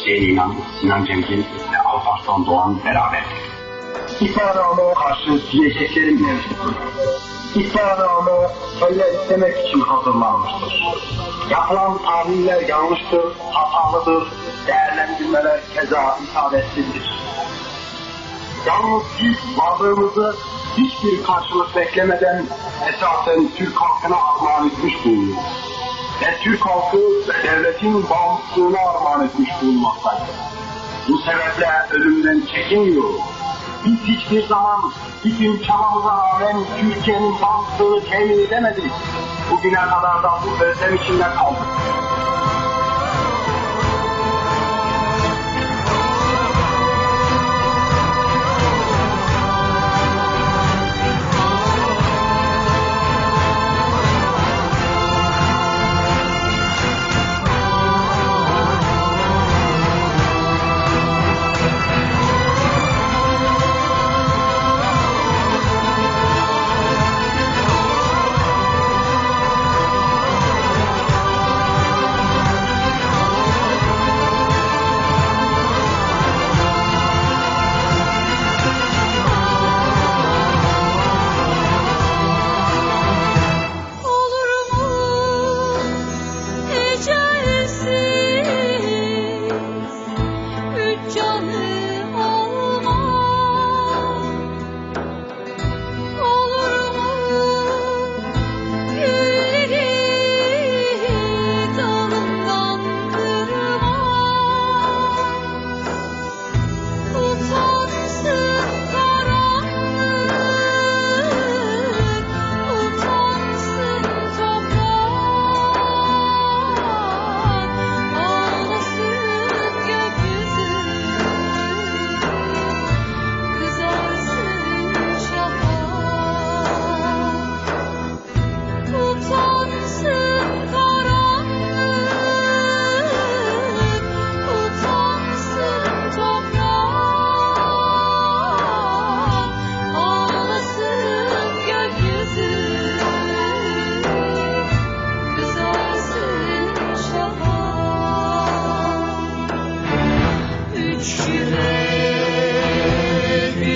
Hüseyin İnan, Sinan Cemgin ve Alparslan Doğan beraberdir. İhbarnameye karşı diyeceklerim mevcuttur. İhbarname kelle istemek için hazırlanmıştır. Yapılan tahliller yanlıştır, hatalıdır, değerlendirmeler keza isabetsizdir. Yalnız biz varlığımızı hiçbir karşılık beklemeden esasen Türk halkına armağan etmiş bulunuyoruz. Ve Türk halkı ve devletin bağımsızlığına armağan etmiş bulunmaktayız. Bu sebeple ölümden çekinmiyoruz. Biz hiçbir zaman bütün çabamıza rağmen Türkiye'nin bağımsızlığını temin edemedik. Bugüne kadar da bu özlem içinde kaldık.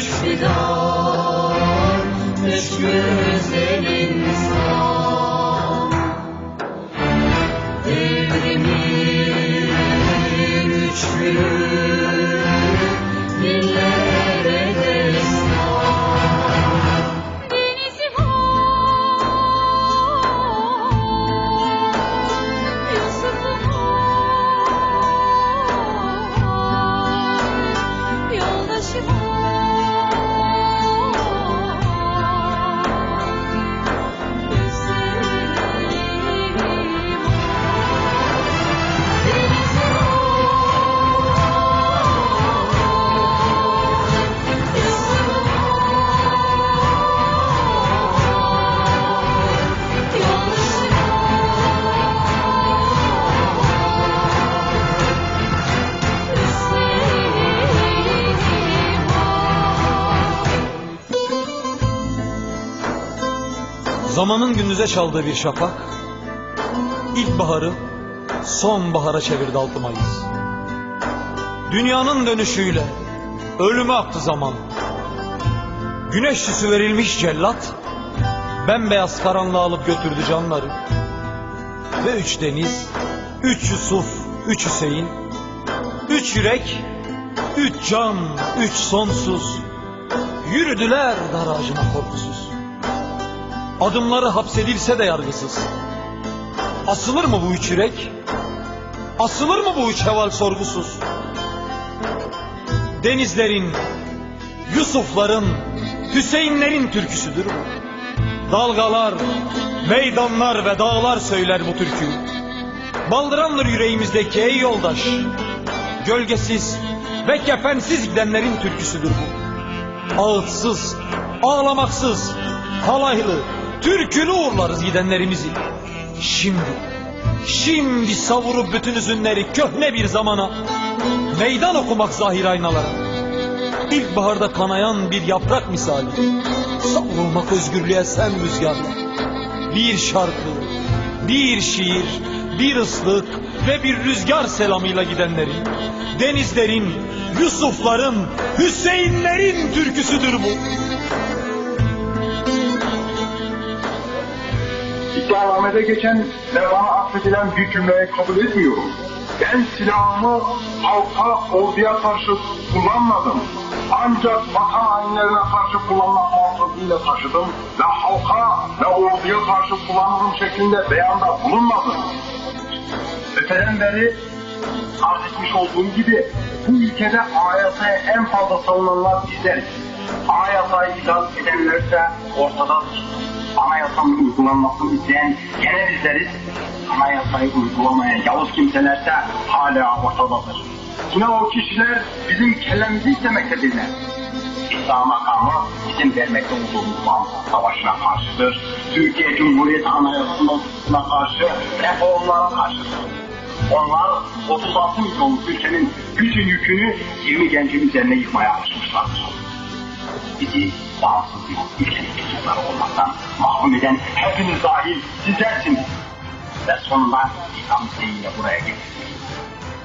Yürek, üç fidan, üç Zamanın gündüze çaldığı bir şafak, ilkbaharı sonbahara çevirdi altı Mayıs. Dünyanın dönüşüyle ölüme aktı zaman. Güneş süsü verilmiş cellat, bembeyaz karanlığı alıp götürdü canları. Ve üç deniz, üç Yusuf, üç Hüseyin, üç yürek, üç can, üç sonsuz, yürüdüler dar ağacına korkusuz. Adımları hapsedilse de yargısız. Asılır mı bu üç yürek? Asılır mı bu üç heval sorgusuz? Denizlerin, Yusufların, Hüseyinlerin türküsüdür bu. Dalgalar, meydanlar ve dağlar söyler bu türküyü. Baldırandır yüreğimizdeki ey yoldaş. Gölgesiz ve kefensiz gidenlerin türküsüdür bu. Ağıtsız, ağlamaksız, halaylı, türkülü uğurlarız gidenlerimizi. Şimdi, şimdi savurup bütün üzünleri köhne bir zamana, meydan okumak zahir aynalara. İlkbaharda kanayan bir yaprak misali, savrulmak özgürlüğe sen rüzgarla. Bir şarkı, bir şiir, bir ıslık ve bir rüzgar selamıyla gidenleri, Denizlerin, Yusufların, Hüseyinlerin türküsüdür bu. İddianamede geçen ve bana affedilen bir cümleyi kabul etmiyorum. Ben silahımı halka, orduya karşı kullanmadım. Ancak vatan hainlerine karşı kullanmak mantığıyla taşıdım ve halka ve orduya karşı kullanırım şeklinde beyanda bulunmadım. Öteden beri arz etmiş olduğum gibi bu ülkede anayasaya en fazla savunanlar bizleriz. Anayasayı itaat edenlerse ortadadır. Anayasanın uygulanmasını isteyen gene bizleriz. Anayasayı uygulamayan yavuz kimselerse hala ortadadır. Yine o kişiler bizim kellemizi istemektedirler. İslam makamı bizim vermekte olduğumuz bağımsızlık savaşına karşıdır. Türkiye Cumhuriyeti Anayasası'na karşı reformlara karşıdır. Onlar 36 milyonluk ülkenin bütün yükünü 20 gencin üzerine yıkmaya alışmışlardır. Bizi bağımsız bir ülkenin olmaktan mahrum eden hepiniz dahil sizlersiniz. Ve sonunda İslam Hüseyin'le buraya getirdik.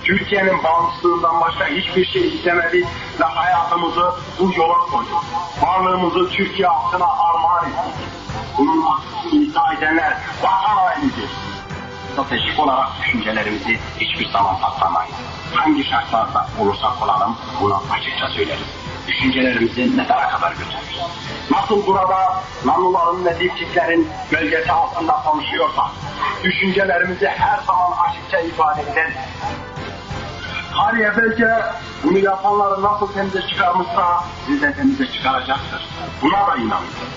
Türkiye'nin bağımsızlığından başka hiçbir şey istemedik ve hayatımızı bu yola koyduk. Varlığımızı Türkiye halkına armağan ettik. Bunun hakkını iddia edenler vatan hainidir stratejik olarak düşüncelerimizi hiçbir zaman saklamayız. Hangi şartlarda olursak olalım bunu açıkça söyleriz. Düşüncelerimizi ne kadar götürürüz. Nasıl burada Nanluların ve Dipçiklerin gölgesi altında konuşuyorsak, düşüncelerimizi her zaman açıkça ifade ederiz. Tarih belki bunu yapanları nasıl temize çıkarmışsa bizi de temize çıkaracaktır. Buna da inanıyorum.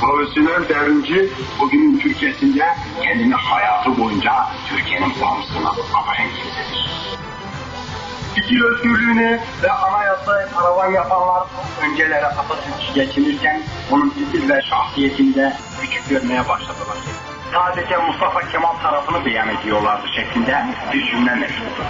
Profesyonel devrimci bugünün Türkiye'sinde kendini hayatı boyunca Türkiye'nin bağımsızlığına adayan kimsedir. Fikir özgürlüğünü ve anayasaya paravan yapanlar öncelere Atatürk'ü geçinirken onun fikir ve şahsiyetinde küçük görmeye başladılar. Sadece Mustafa Kemal tarafını beyan ediyorlardı şeklinde bir cümle mevcuttur.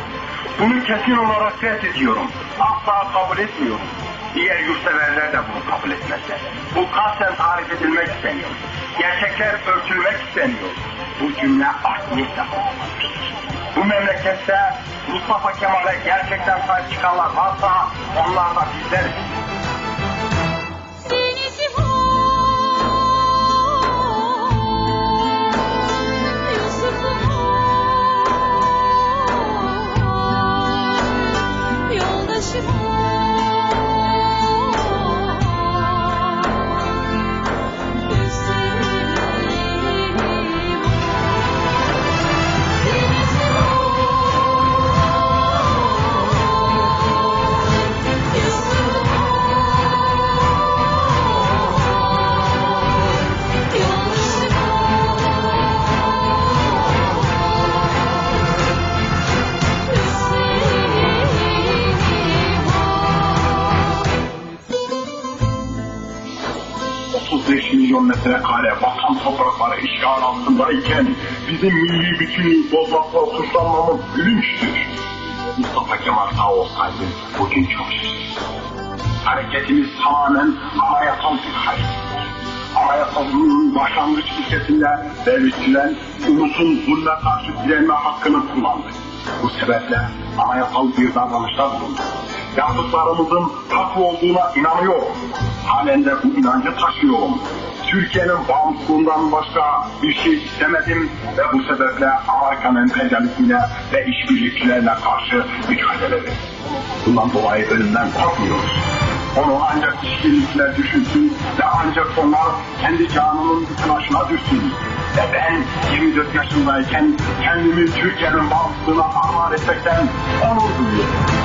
Bunu kesin olarak reddediyorum. Asla kabul etmiyorum. Diğer yurtseverler de bunu kabul etmezler. Bu kasten tarif edilmek isteniyor. Gerçekler örtülmek isteniyor. Bu cümle art niyetle. Bu memlekette Mustafa Kemal'e gerçekten sahip çıkanlar varsa onlar da bizleriz. İşgal altındayken bizim milli bütünlüğü bozmakla suçlanmamız gülünçtür. Mustafa Kemal sağ olsaydı bugün çok şaşırırdı. Hareketimiz tamamen anayasal bir harekettir. Anayasalının başlangıç ilkesinde devletçiler ulusun zulme karşı direnme hakkını kullandı. Bu sebeple anayasal bir davranışta bulundu. Yaptıklarımızın haklı olduğuna inanıyorum. Halen de bu inancı taşıyorum. Türkiye'nin bağımsızlığından başka bir şey istemedim ve bu sebeple Amerikan emperyalizmine ve işbirlikçilerine karşı mücadele ettim. Bundan dolayı ölümden korkmuyoruz. Onu ancak işbirlikçiler düşünsün ve ancak onlar kendi canının başına düşsün. Ve ben 24 yaşındayken kendimi Türkiye'nin bağımsızlığına armağan etmekten onur duyuyorum.